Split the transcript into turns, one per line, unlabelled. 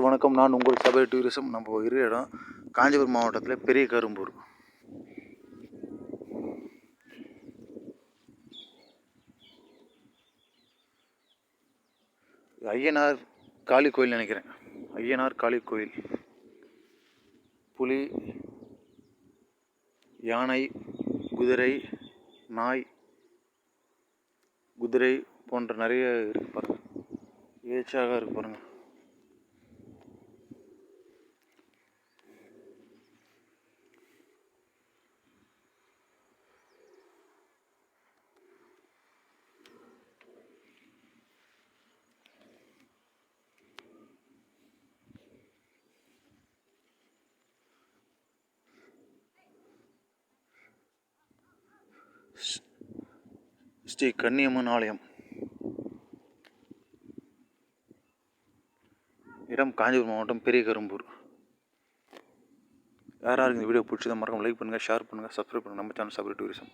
வணக்கம். நான் உங்கள் சபை டூரிசம். நம்ம இரு இடம் காஞ்சிபுரம் மாவட்டத்தில் பெரிய கரும்பூர் ஐயனார் காளி கோயில் நினைக்கிறேன். ஐயனார் காளி கோயில். புலி யானை குதிரை நாய் குதிரை போன்ற நிறைய இருக்கு பாருங்க. ஏச்சாக இருக்கு பாருங்கள் ஸ்ரீ கன்னியம்மன் ஆலயம் இடம் காஞ்சிபுரம் மாவட்டம் பெரிய கரும்பூர் யாராருக்கு இந்த வீடியோ பிடிச்சதை மறக்காம லைக் பண்ணுங்கள் ஷேர் பண்ணுங்கள் சப்ஸ்கிரைப் பண்ணுங்கள் நம்ம சேனல் சப்ரி டூரிசம்